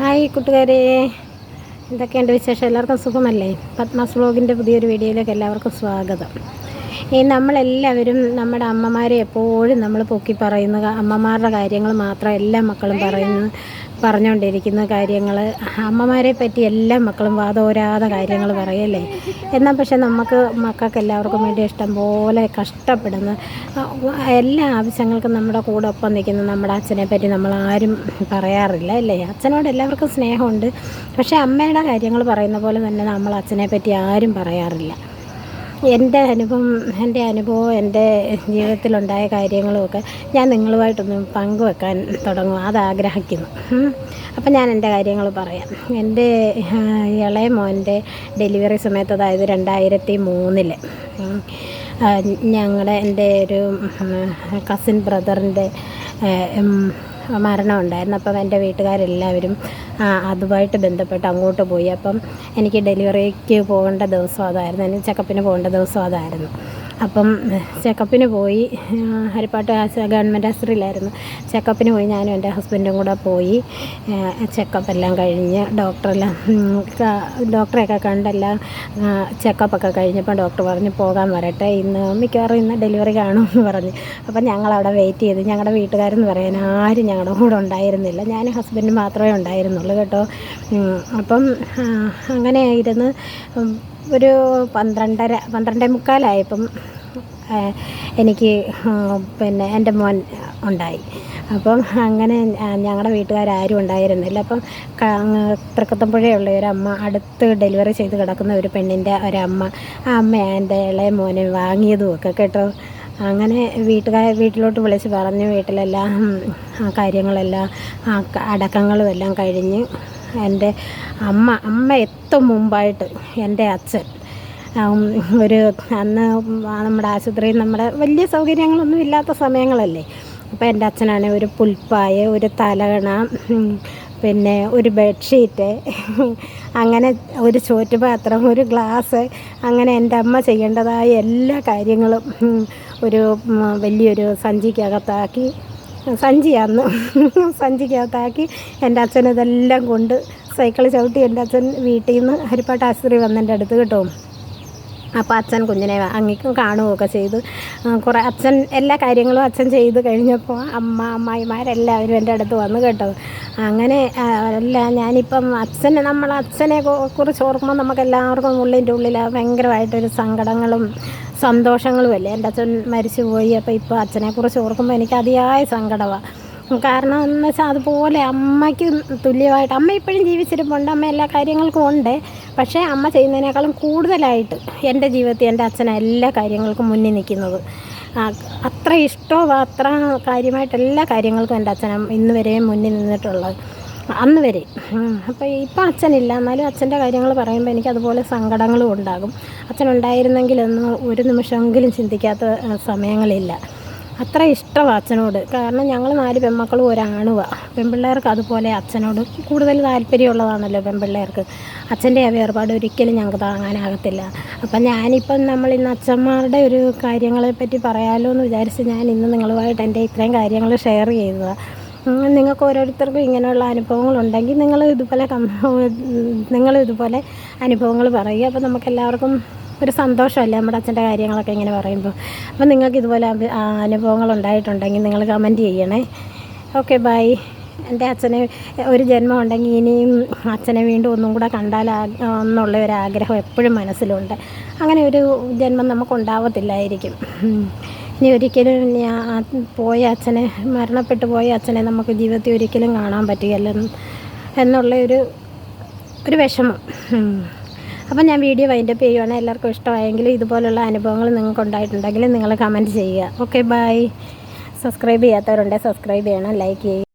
Hi കൂട്ടുകാരെ. എന്തൊക്കെയുണ്ട് വിശേഷം? എല്ലാവർക്കും സുഖമല്ലേ? പത്മാസ് വ്ലോഗിന്റെ പുതിയൊരു വീഡിയോയിലേക്ക് എല്ലാവർക്കും സ്വാഗതം. ഈ നമ്മളെല്ലാവരും നമ്മുടെ അമ്മമാരെ എപ്പോഴും നമ്മൾ പൊക്കി പറയുന്ന അമ്മമാരുടെ കാര്യങ്ങൾ മാത്രം എല്ലാ മക്കളും പറയുന്നു പറഞ്ഞുകൊണ്ടിരിക്കുന്ന കാര്യങ്ങൾ അമ്മമാരെ പറ്റി എല്ലാ മക്കളും വാദോരാത കാര്യങ്ങൾ പറയല്ലേ? എന്നാൽ പക്ഷെ നമുക്ക് മക്കൾക്ക് എല്ലാവർക്കും വേണ്ടി ഇഷ്ടം പോലെ കഷ്ടപ്പെടുന്ന എല്ലാ ആവശ്യങ്ങൾക്കും നമ്മുടെ കൂടെ ഒപ്പം നിൽക്കുന്ന നമ്മുടെ അച്ഛനെ പറ്റി നമ്മൾ ആരും പറയാറില്ല അല്ലേ? അച്ഛനോട് എല്ലാവർക്കും സ്നേഹമുണ്ട്. പക്ഷേ അമ്മയുടെ കാര്യങ്ങൾ പറയുന്ന പോലെ തന്നെ നമ്മൾ അച്ഛനെ പറ്റി ആരും പറയാറില്ല. എന്റെ അനുഭവം എന്റെ അനുഭവം എന്റെ ജീവിതത്തിലുണ്ടായ കാര്യങ്ങളുമൊക്കെ ഞാൻ നിങ്ങളുമായിട്ടൊന്ന് പങ്കുവെക്കാൻ തുടങ്ങും. അത് ആഗ്രഹിക്കുന്നു ഉം. അപ്പം ഞാൻ എന്റെ കാര്യങ്ങൾ പറയാം. എന്റെ ഇളയ മോന്റെ ഡെലിവറി സമയത്ത് അതായത് രണ്ടായിരത്തി മൂന്നിൽ ഞങ്ങളുടെ എന്റെ ഒരു കസിൻ ബ്രദറിന്റെ മരണം ഉണ്ടായിരുന്നു അപ്പം എന്റെ വീട്ടുകാരെല്ലാവരും അതുമായിട്ട് ബന്ധപ്പെട്ട് അങ്ങോട്ട് പോയി. അപ്പം എനിക്ക് ഡെലിവറിക്ക് പോകേണ്ട ദിവസം അതായിരുന്നു. എനിക്ക് ചെക്കപ്പിന് പോകേണ്ട ദിവസം അതായിരുന്നു. അപ്പം ചെക്കപ്പിന് പോയി. ഹരിപ്പാട്ട് ഗവൺമെന്റ് ആശുപത്രിയിലായിരുന്നു. ചെക്കപ്പിന് പോയി ഞാനും എന്റെ ഹസ്ബൻഡും കൂടെ പോയി. ചെക്കപ്പ് എല്ലാം കഴിഞ്ഞ് ഡോക്ടറെല്ലാം ഡോക്ടറെയൊക്കെ കണ്ടെല്ലാം ചെക്കപ്പൊക്കെ കഴിഞ്ഞപ്പോൾ ഡോക്ടർ പറഞ്ഞു പോകാൻ വരട്ടെ. ഇന്ന് മിക്കവാറും ഇന്ന് ഡെലിവറി കാണുമെന്ന് പറഞ്ഞു. അപ്പം ഞങ്ങളവിടെ വെയിറ്റ് ചെയ്ത് ഞങ്ങളുടെ വീട്ടുകാരെന്ന് പറയാൻ ആരും ഞങ്ങളുടെ കൂടെ ഉണ്ടായിരുന്നില്ല. ഞാൻ ഹസ്ബൻഡ് മാത്രമേ ഉണ്ടായിരുന്നുള്ളൂ കേട്ടോ. അപ്പം അങ്ങനെ ഇരുന്ന് ഒരു പന്ത്രണ്ടര പന്ത്രണ്ടേ മുക്കാലായപ്പം എനിക്ക് പിന്നെ എന്റെ മോൻ ഉണ്ടായി. അപ്പം അങ്ങനെ ഞങ്ങളുടെ വീട്ടുകാരും ഉണ്ടായിരുന്നില്ല. അപ്പം തൃക്കത്തമ്പുഴയുള്ള ഒരു അമ്മ അടുത്ത് ഡെലിവറി ചെയ്ത് കിടക്കുന്ന ഒരു പെണ്ണിന്റെ ഒരമ്മ ആ അമ്മ എന്റെ ഇളയ മോനെ വാങ്ങിയതും ഒക്കെ കേട്ടോ. അങ്ങനെ വീട്ടുകാർ വീട്ടിലോട്ട് വിളിച്ച് പറഞ്ഞു വീട്ടിലെല്ലാം കാര്യങ്ങളെല്ലാം അടക്കങ്ങളും എല്ലാം കഴിഞ്ഞ് എന്റെ അമ്മ അമ്മ എത്തും മുമ്പായിട്ട് എന്റെ അച്ഛൻ. ഒരു അന്ന് നമ്മുടെ ആശുപത്രിയിൽ നമ്മുടെ വലിയ സൗകര്യങ്ങളൊന്നും ഇല്ലാത്ത സമയങ്ങളല്ലേ. അപ്പോൾ എന്റെ അച്ഛനാണെങ്കിൽ ഒരു പുൽപ്പായ ഒരു തലകണ പിന്നെ ഒരു ബെഡ്ഷീറ്റ് അങ്ങനെ ഒരു ചോറ്റുപാത്രം ഒരു ഗ്ലാസ് അങ്ങനെ എന്റെ അമ്മ ചെയ്യേണ്ടതായ എല്ലാ കാര്യങ്ങളും ഒരു വലിയൊരു സഞ്ചിക്കകത്താക്കി സഞ്ചിയാന്ന്. സഞ്ചിക്കകത്താക്കി എന്റെ അച്ഛൻ ഇതെല്ലാം കൊണ്ട് സൈക്കിൾ ചവിട്ടി എന്റെ അച്ഛൻ വീട്ടിൽ നിന്ന് ഹരിപ്പാട്ട് ആശുപത്രി വന്ന് എന്റെ അടുത്ത് കേട്ടോ. അപ്പോൾ അച്ഛൻ കുഞ്ഞിനെ അങ്ങിക്കും കാണുകയൊക്കെ ചെയ്ത്. കുറേ അച്ഛൻ എല്ലാ കാര്യങ്ങളും അച്ഛൻ ചെയ്ത് കഴിഞ്ഞപ്പോൾ അമ്മ അമ്മായിമാരെല്ലാവരും എന്റെ അടുത്ത് വന്ന് കേട്ടോ. അങ്ങനെ അല്ല ഞാനിപ്പം അച്ഛനെ നമ്മൾ അച്ഛനെ കുറിച്ച് ഓർക്കുമ്പോൾ നമുക്ക് എല്ലാവർക്കും ഉള്ളിന്റെ ഉള്ളിൽ ഭയങ്കരമായിട്ടൊരു സങ്കടങ്ങളും സന്തോഷങ്ങളും അല്ലേ എന്റെ അച്ഛൻ മരിച്ചു പോയി അപ്പോൾ ഇപ്പോൾ അച്ഛനെക്കുറിച്ച് ഓർക്കുമ്പോൾ എനിക്ക് അതിയായ സങ്കടമാണ്. കാരണം എന്ന് വെച്ചാൽ അതുപോലെ അമ്മയ്ക്ക് തുല്യമായിട്ട് അമ്മ ഇപ്പോഴും ജീവിച്ചിരിപ്പുണ്ട്. അമ്മ എല്ലാ കാര്യങ്ങൾക്കും ഉണ്ട്. പക്ഷേ അമ്മ ചെയ്യുന്നതിനേക്കാളും കൂടുതലായിട്ട് എന്റെ ജീവിതത്തിൽ എന്റെ അച്ഛൻ എല്ലാ കാര്യങ്ങൾക്കും മുന്നിൽ നിൽക്കുന്നത്. അത്ര ഇഷ്ടവും അത്ര കാര്യമായിട്ട് എല്ലാ കാര്യങ്ങൾക്കും എന്റെ അച്ഛനും ഇന്ന് വരെയും മുന്നിൽ നിന്നിട്ടുള്ളത്. അന്ന് വരെ. അപ്പോൾ ഇപ്പം അച്ഛനില്ല. എന്നാലും അച്ഛന്റെ കാര്യങ്ങൾ പറയുമ്പോൾ എനിക്ക് അതുപോലെ സങ്കടങ്ങളും ഉണ്ടാകും. അച്ഛൻ ഉണ്ടായിരുന്നെങ്കിലൊന്നും ഒരു നിമിഷമെങ്കിലും ചിന്തിക്കാത്ത സമയങ്ങളില്ല. അത്ര ഇഷ്ടമാണ് അച്ഛനോട്. കാരണം ഞങ്ങൾ നാല് പെൺമക്കളും ഒരാണുവ. പെൺപിള്ളേർക്ക് അതുപോലെ അച്ഛനോട് കൂടുതൽ താല്പര്യമുള്ളതാണല്ലോ പെൺപിള്ളേർക്ക്. അച്ഛന്റെ ആ വേർപാട് ഒരിക്കലും ഞങ്ങൾക്ക് താങ്ങാനാകത്തില്ല. അപ്പം ഞാനിപ്പം നമ്മൾ ഇന്ന് അച്ഛന്മാരുടെ ഒരു കാര്യങ്ങളെപ്പറ്റി പറയാമല്ലോ എന്ന് വിചാരിച്ച് ഞാൻ ഇന്ന് നിങ്ങളുമായിട്ട് എന്റെ ഇത്രയും കാര്യങ്ങൾ ഷെയർ ചെയ്തതാണ് നിങ്ങൾക്ക് ഓരോരുത്തർക്കും ഇങ്ങനെയുള്ള അനുഭവങ്ങളുണ്ടെങ്കിൽ നിങ്ങൾ ഇതുപോലെ നിങ്ങൾ ഇതുപോലെ അനുഭവങ്ങൾ പറയുക. അപ്പോൾ നമുക്ക് എല്ലാവർക്കും ഒരു സന്തോഷമല്ലേ നമ്മുടെ അച്ഛന്റെ കാര്യങ്ങളൊക്കെ ഇങ്ങനെ പറയുമ്പോൾ? അപ്പോൾ നിങ്ങൾക്ക് ഇതുപോലെ അനുഭവങ്ങൾ ഉണ്ടായിട്ടുണ്ടെങ്കിൽ നിങ്ങൾ കമന്റ് ചെയ്യണേ. Okay bye. എന്റെ അച്ഛനെ ഒരു ജന്മം ഉണ്ടെങ്കിൽ ഇനിയും അച്ഛനെ വീണ്ടും ഒന്നും കൂടെ കണ്ടാൽ എന്നുള്ള ഒരു ആഗ്രഹം എപ്പോഴും മനസ്സിലുണ്ട്. അങ്ങനെ ഒരു ജന്മം നമുക്ക് ഉണ്ടാവത്തില്ലായിരിക്കും. ഇനി ഒരിക്കലും പോയ അച്ഛനെ മരണപ്പെട്ടു പോയ അച്ഛനെ നമുക്ക് ജീവിതത്തിൽ ഒരിക്കലും കാണാൻ പറ്റുകയല്ല എന്നുള്ള ഒരു ഒരു വിഷമം. അപ്പം ഞാൻ വീഡിയോ വൈൻഡപ്പ് ചെയ്യുവാണ്. എല്ലാവർക്കും ഇഷ്ടമായെങ്കിൽ ഇതുപോലുള്ള അനുഭവങ്ങൾ നിങ്ങൾക്ക് ഉണ്ടായിട്ടുണ്ടെങ്കിൽ നിങ്ങൾ കമന്റ് ചെയ്യുക. ഓക്കെ ബൈ സബ്സ്ക്രൈബ് ചെയ്യാത്തവരുണ്ടെങ്കിൽ സബ്സ്ക്രൈബ് ചെയ്യണം ലൈക്ക് ചെയ്യുക.